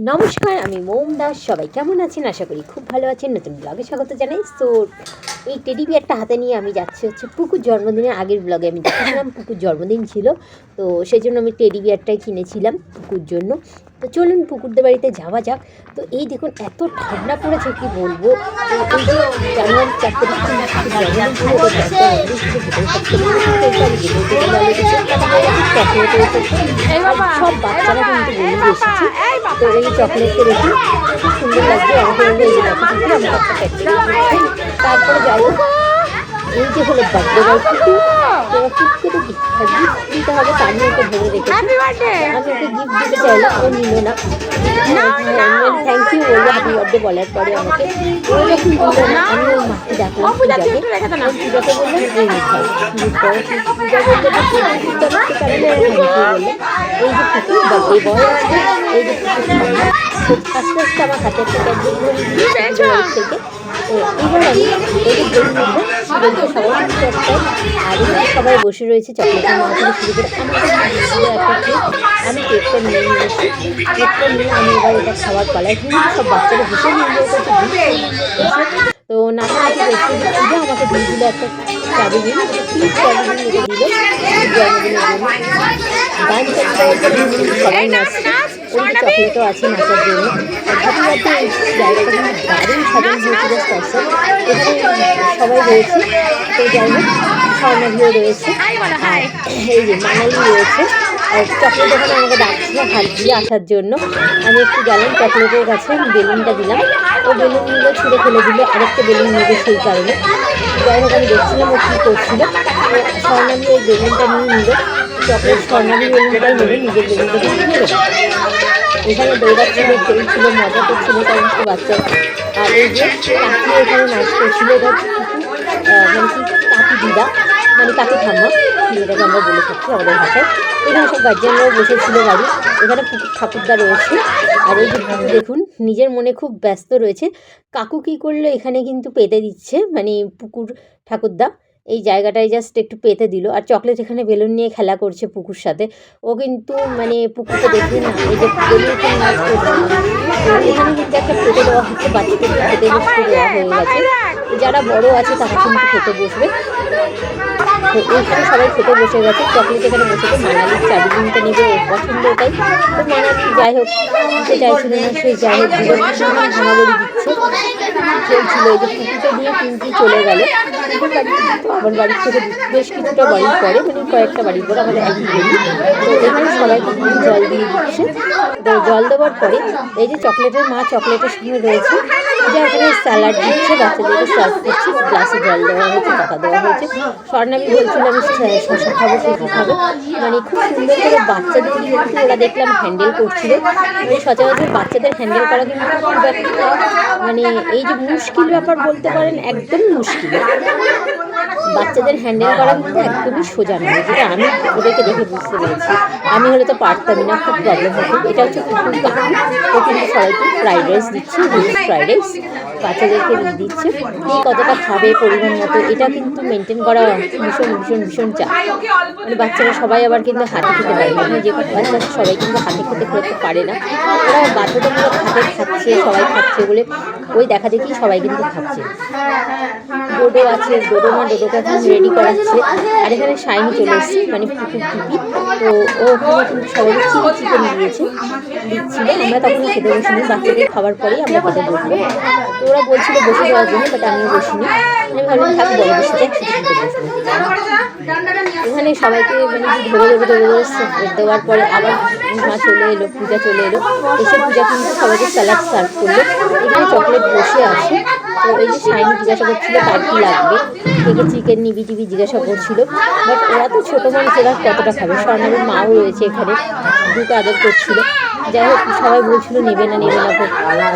নমস্কার, আমি মোম দাস, সবাই কেমন আছেন? আশা করি খুব ভালো আছেন। নতুন ব্লগে স্বাগত জানাই। তো এই টেডি বিয়ারটা হাতে নিয়ে আমি যাচ্ছি হচ্ছে পুকুর জন্মদিনের আগের ব্লগে আমি দেখেছিলাম পুকুর জন্মদিন ছিল তো সেই জন্য আমি টেডি বিয়ারটাই কিনেছিলাম পুকুর জন্য তো চলুন পুকুরদের বাড়িতে যাওয়া যাক তো এই দেখুন এত ঠান্ডা পড়েছে কি বলব এই যে জানুয়ারি চার সব। বাচ্চারা কিন্তু এসেছে তো এই চকলেটটা দেখি খুব সুন্দর লাগছে আমাকে তারপরে যাই। হোক এই যে হলো বার্থডে বয় কুকু এবার কুকুকে তো গিফট দিতে হবে তার নিয়ে ওকে ধরে রেখেছি। আমি ওকে গিফট দিতে চাইলাম ও নিল না। থ্যাংক ইউ বলল হ্যাপি বার্থডে বলার পরে আমাকে। ও যখন বলল না আমি ওর মাকে ডাকলাম পূজাকে একটু রেখে দে না। আমি পূজাকে বললাম এই মিঠাই পূজা বলল যে তুই গিফট দিতে থ্যাংক ইউ বলল এই যে কুকুর বার্থডে বয় আছে এই যে আস্তে আস্তে আমার হাতে একটা ক্যাডবেরি ধরে দিয়েছে থেকে সবাই বসে রয়েছে চকলেটের মাথা শুরু আমি কেকটা নিয়ে নিয়েছি কেকটা নিয়ে আমি এবার এটা খাওয়ার পালাই সব বাচ্চারা ভীষণ এনজয় করছে তো নাচানাচি আমাকে দিয়ে দিল একটা চাবি দিন প্লিজ চাবি দিল চলতে সবাই নাচছে ওই চকলেটও আছে নাচার জন্য এই জায়গাটা কিন্তু দারুণ সাজানো হয়েছিল স্পর্শন এখানে সবাই রয়েছে। তো যাই হোক স্বর্ণাভিও রয়েছে। এই যে মানালি রয়েছে। আর চকলেট ওখানে আমাকে ডাকছিল হাত দিয়ে আসার জন্য। আমি একটু গেলাম চকলেটের কাছে বেলুনটা দিলাম। ও বেলুন নিলে ছুঁড়ে ফেলে দিল। আরেকটা বেলুন নেবে সেই কারণে। যাই হোক আমি দেখছিলাম ও কী করছিল। তো স্বর্ণালী ওই বেলুনটা নিয়ে নিল। নিজের এখানে দৌড়াচ্ছিল খেলছিল মজা করছিল সমস্ত বাচ্চারা আর এই যে কাকি এখানে নাচ করছিল এটা মানে কি দিদা মানে কাকি ঠাম্মা যেটাকে আমরা বলে থাকি আমাদের ভাষায় এখানে সব গার্জিয়ানরাও বসেছিল বাড়ি এখানে ঠাকুরদা রয়েছে আর এই যে দেখুন নিজের মনে খুব ব্যস্ত রয়েছে কাকু কী করল? এখানে কিন্তু পেতে দিচ্ছে মানে পুকুর ঠাকুরদা। এই জায়গাটায় জাস্ট একটু পেতে দিল আর চকলেট এখানে বেলুন নিয়ে খেলা করছে পুকুর সাথে ও কিন্তু মানে পুকুরকে দেখে না এই যে এখানে কিন্তু একটা পেতে দেওয়া হচ্ছে বাচ্চাদের খেতে হয়ে গেছে যারা বড় আছে তারা কিন্তু খেতে বসবে এইখানে সবাই খেতে বসে গেছে চকলেট এখানে বসেছে মানালির চাবি দিনটা নিবে পছন্দ ওটাই তো মানালি যাই হোক চাইছিল না সে যাই হোক দিচ্ছে চলছিল, এই যে পুকুরটা দিয়ে তিনটি চলে গেল। আমার বাড়ির থেকে বেশ কিছুটা বাড়ির পরে মানে কয়েকটা বাড়ির পরে আমাদের একই গলি তো এখানে সবাই জল দিয়ে দিচ্ছে। জল দেওয়ার পরে এই যে চকলেটের মা চকলেটের সঙ্গে রয়েছে যা স্যালাড দিচ্ছে, বাচ্চাদেরকে সার্ভ করছে গ্লাসে জল দেওয়া হয়েছে টাকা দেওয়া হয়েছে। স্বর্ণামি বলছিল শ- শশা খাব সুজি খাব? মানে খুব সুন্দর করে বাচ্চাদের কিন্তু ওরা দেখলাম হ্যান্ডেল করছিল। মানে সচরাচর বাচ্চাদের হ্যান্ডেল করা কিন্তু খুব একটা মানে এই যে মুশকিল ব্যাপার বলতে পারেন, একদম মুশকিল। বাচ্চাদের হ্যান্ডেল করা কিন্তু একদমই সোজা নয়, যেটা আমি ওদেরকে দেখে বুঝতে পেরেছি। আমি হলে তো পারতামই না, খুব প্রবলেম হতো। এটা হচ্ছে কুকুর কাকু ও কিন্তু সবাইকে ফ্রাইড রাইস দিচ্ছে ফ্রাইড রাইস বাচ্চাদেরকে দিচ্ছে কে কতটা খাবে পরিমাণ মতো, এটা কিন্তু মেনটেন করা ভীষণ ভীষণ ভীষণ চাপ। মানে বাচ্চারা সবাই আবার কিন্তু হাতে খেতে পারে মানে যে বাচ্চা সবাই কিন্তু হাতে খেতে খেতে পারে না। ওরা বাধ্যতামূলক হাতে খাচ্ছে, সবাই খাচ্ছে বলে ওই দেখা দেখি সবাই কিন্তু খাচ্ছে। ডোডো আছে, ডোডো মা ডোডোকে এখন রেডি করাচ্ছে। আর এখানে শাইনি চলে এসেছে মানে পুকুর টিপি তো ও কিন্তু সবাই চিলি চিকেন দিচ্ছিল, আমরা তখন খেতে বসিনি, বাচ্চাদের খাবার পরেই আমরা খেতে বসবো তো ওরা বলছিল বসে যাওয়ার জন্য বাট আমিও বসিনি। আমি ভাবলাম, থাক সাথে একসাথে এখানে সবাইকে মানে ধরে ধরে ধরে ধরে দেওয়ার পরে আবার মা চলে এলো, পূজা চলে এলো। এসে পূজা কিন্তু সবাইকে স্যালাড সার্ভ করল। এখানে চকলেট বসে আছে। তো এই যে শাইনি জিজ্ঞাসা করছিল কার কি লাগবে? থেকে চিকেন নিবি টিবি জিজ্ঞাসা করছিল। বাট ওরা তো ছোটো মানুষ, এরা কতটা খাবে? স্বর্ণাবীর মাও রয়েছে এখানে। দুটো আদর করছিল। যাই হোক সবাই বলছিল নেবে না নেবে না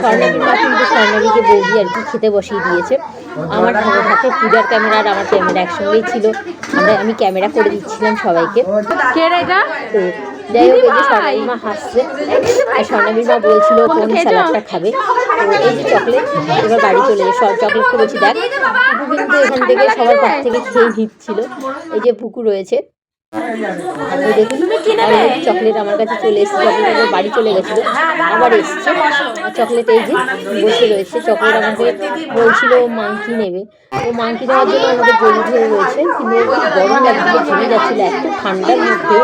স্বর্ণাবীর মা কিন্তু স্বর্ণাবীকে বৌদি আর কি খেতে বসিয়ে দিয়েছে। আমার হাতে পূজার ক্যামেরা আর আমার ক্যামেরা একসঙ্গেই ছিল। আমরা আমি ক্যামেরা করে দিচ্ছিলাম সবাইকে। তো যাই হোক এই যে স্বর্ণাবীর মা হাসছে। আর স্বর্ণাবীর মা বলছিল কোন স্যালাডটা খাবে? তো এই যে চকলেট এবার বাড়ি চলে যায় সব চকলেট বলছি দেখ। কিন্তু এখান থেকে সবার পাশ থেকে খেয়ে নিচ্ছিল। এই যে পুকু রয়েছে। চকলেট আমার কাছে চলে এসেছে। চকলেট বাড়ি চলে গেছিল। আবার এসছে। চকলেট এই যে বসে রয়েছে। চকলেট আমাকে বলছিল, মাংকি নেবে। ও মাংকি দেওয়ার জন্য আমাদের গলি ধরে রয়েছে। কিন্তু গরম লাগছিল ঘেমে যাচ্ছিল। এত ঠান্ডার মধ্যে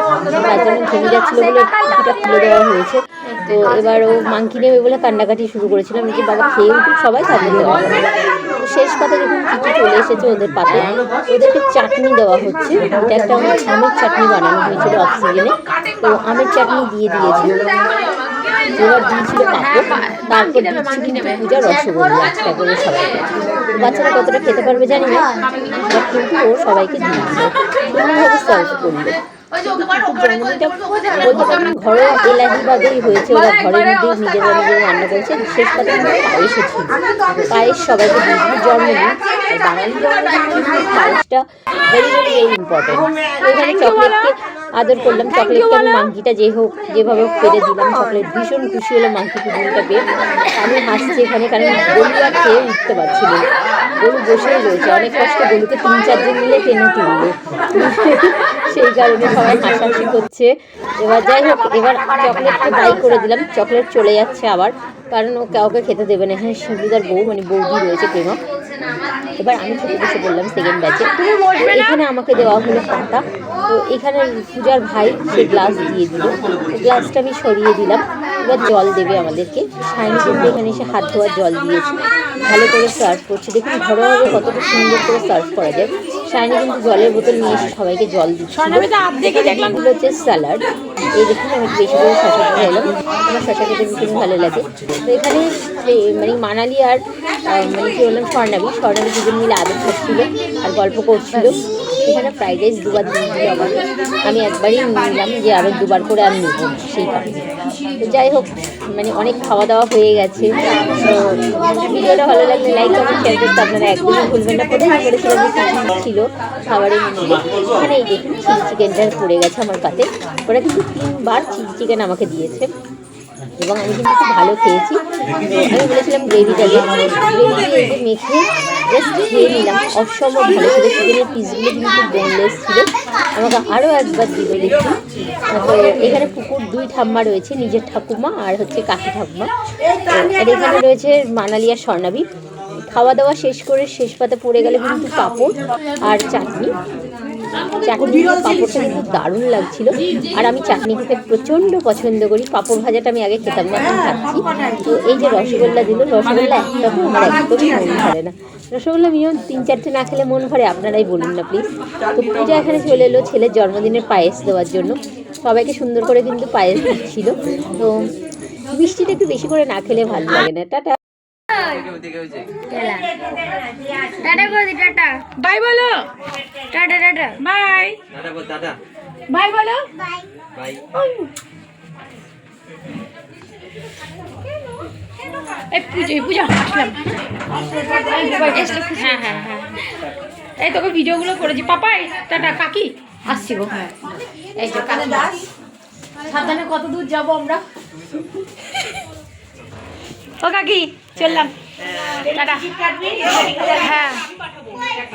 তার জন্য ঘেমে যাচ্ছিল বলে টুপিটা খুলে দেওয়া হয়েছে। তো এবার ও মাংকি নেবে বলে কান্নাকাটি শুরু করেছিলাম যে বাবা, খেয়ে উঠুক, সবাই তাদের শেষ পাতা যখন কিছু চলে এসেছে ওদের পাতে, ওদেরকে চাটনি দেওয়া হচ্ছে। এটা একটা আমার চাটনি বানানো হয়েছিল অক্সিজেনে তো আমের চাটনি দিয়ে দিয়েছে। এবার দিয়েছিল পাপড় তারপর দিচ্ছি কিন্তু পূজা রসগোল্লা, একটা করে সবাইকে বাচ্চারা কতটা খেতে পারবে জানি না কিন্তু ও সবাইকে দিয়েছে। সুন্দরভাবে সার্ভ করল এলাহি হয়েছে ওরা ঘরের মধ্যে নিজেরা নিজেরা রান্না করেছে বিশেষ কথা। পায়েস সবাইকে জন্মদিন। বাঙালি জন্মদিন ভেরি ভেরি ভেরি ইম্পর্টেন্ট এখানে চকলেটকে আদর করলাম চকলেটকে আমি মাংকিটা যে হোক যেভাবে হোক পেরে দিলাম। চকলেট ভীষণ খুশি হলো মাংকি পুজোটা পেয়ে। আমি হাসছি এখানে কারণ গলু আর খেয়ে উঠতে পারছিল না। গলু বসেই রয়েছে। অনেক কষ্ট গলুকে তিন চারজন মিলে টেনে তুললো। সেই কারণে সবাই হাসাহাসি করছে। এবার যাই হোক এবার চকলেটকে বাই করে দিলাম। চকলেট চলে যাচ্ছে আবার। কারণ ও কাউকে খেতে দেবে না। এখানে শিবুদার বউ মানে বৌদি রয়েছে প্রেমা। এবার আমি ছোটো বসে বললাম সেকেন্ড ব্যাচে এখানে আমাকে দেওয়া হলো পাতা। তো এখানে পূজার ভাই সে গ্লাস দিয়ে দিল। গ্লাসটা আমি সরিয়ে দিলাম। এবার জল দেবে আমাদেরকে। সাইনি কিন্তু এখানে এসে হাত ধোয়ার জল দিয়েছে। ভালো করে সার্ভ করছে। দেখুন, ঘরোয়াভাবে কতটা সুন্দর করে সার্ভ করা যায়। সাইনি কিন্তু জলের বোতল নিয়ে এসে সবাইকে জল দিচ্ছে। দেখলাম। হচ্ছে স্যালাড। এই দেখুন আমি বেশি করে শশা খেতে এলাম আমার শশা খেতে ভীষণ ভালো লাগে। তো এখানে মানে মানালি আর মানে কি বললাম স্বর্ণাবী স্বর্ণাবী দুজন মিলে আদর করছিল আর গল্প করছিল। এখানে ফ্রাইড রাইস দুবার দিয়ে দিল আমাকে আমি একবারই নিলাম যে আরও দুবার করে আমি নেব সেই কারণে। তো যাই হোক মানে অনেক খাওয়া দাওয়া হয়ে গেছে। তো ভিডিওটা ভালো লাগলে লাইক কমেন্ট শেয়ার করতে আপনারা একদমই ভুলবেন না। প্রথমে বলেছিলাম যে চিকেন ছিল খাবারের মেনুতে এখানে এই দেখুন চিলি চিকেনটা পড়ে গেছে আমার পাতে ওরা কিন্তু তিনবার চিলি চিকেন আমাকে দিয়েছে। এবং আমি কিন্তু খুব ভালো খেয়েছি। আমি বলেছিলাম গ্রেভিটাকে মেখে জাস্ট খেয়ে নিলাম। অসম্ভব ভালো ছিল চিকেনের পিসগুলো কিন্তু বোনলেস ছিল। আমাকে আরও একবার দিল দেখি। এখানে পুকুর দুই ঠাম্মা রয়েছে, নিজের ঠাকুমা আর হচ্ছে কাকি ঠাকুমা আর এখানে রয়েছে মানালিয়া স্বর্ণাবি। খাওয়া দাওয়া শেষ করে শেষ পাতে পড়ে গেলে কিন্তু পাঁপড় আর চাটনি। চাটনি দিয়ে পাঁপড়টা কিন্তু দারুণ লাগছিল। আর আমি চাটনি খেতে প্রচণ্ড পছন্দ করি। পাঁপড় ভাজাটা আমি আগে খেতাম না এখন খাচ্ছি। তো এই যে রসগোল্লা দিল রসগোল্লা একটাও আমার একদমই মন ভরে না। রসগোল্লা মিনিমাম তিন চারটে না খেলে মন ভরে আপনারাই বলুন না প্লিজ তো পূজা এখানে চলে এলো ছেলের জন্মদিনের পায়েস দেওয়ার জন্য। সবাইকে সুন্দর করে কিন্তু পায়েস দিচ্ছিল। তো মিষ্টিটা একটু বেশি করে না খেলে ভালো লাগে না। টাটা। টাটা করে টাটা। বাই বলো। Tata tata. বাই। টাটা বল টাটা। বাই বলো। বাই। এই পুজো এই পুজো আসলাম। হ্যাঁ হ্যাঁ হ্যাঁ। এই তোকে ভিডিওগুলো করেছি। পাপাই টাটা কাকি। আসছি গো। হ্যাঁ। এই তো কাকি। সাবধানে কত দূর যাব আমরা? ও কাকি চললাম। টাটা। হ্যাঁ।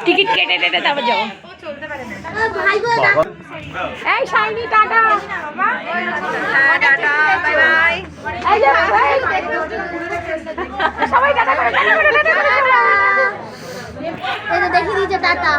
টিকিট কেটে টেটে তারপর যাব। টাটা। সবাই টাটা করে দেখি দিয়েছে টাটা।